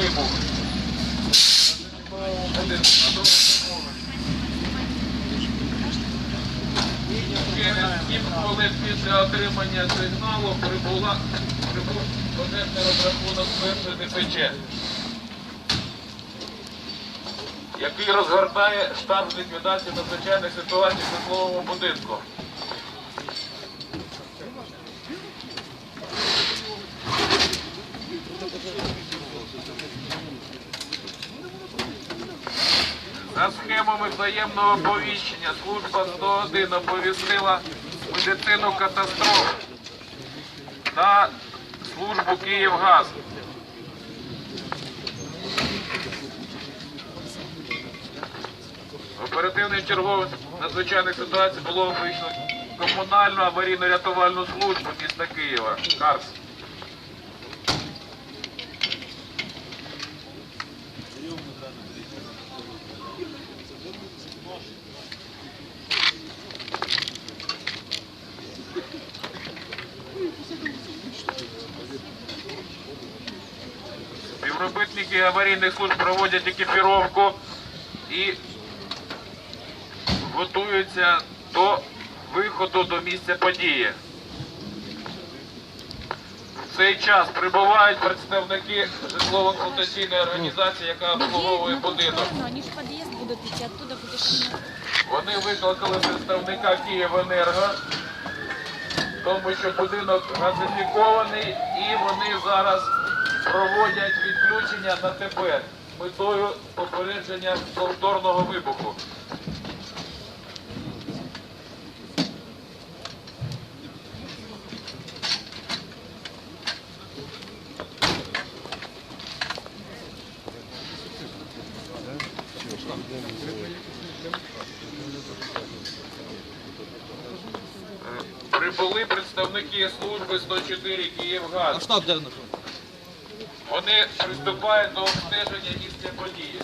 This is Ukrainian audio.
вибух. Сім хвилин після отримання сигналу прибула прибув розрахунок першої ДПЧ, який розгортає штаб ліквідації надзвичайних ситуацій в житловому будинку. Thank you. За схемами взаємного оповіщення служба 101 оповістила медицину катастроф та службу Київгаз. Оперативним черговим надзвичайних ситуацій було виключно комунальну аварійно-рятувальну службу міста Києва. КАРС. Співробітники аварійних служб проводять екіпіровку і готуються до виходу до місця події. В цей час прибувають представники житлово-експлуатаційної організації, яка обслуговує будинок. Ну, будешь снимать. Вони викликали представника Київенерго, тому що будинок газифікований і вони зараз проводять відключення на ТП метою попередження повторного вибуху. Прибули представники служби 104 Київгаз. А штаб де? Вони приступають до обстеження місця події.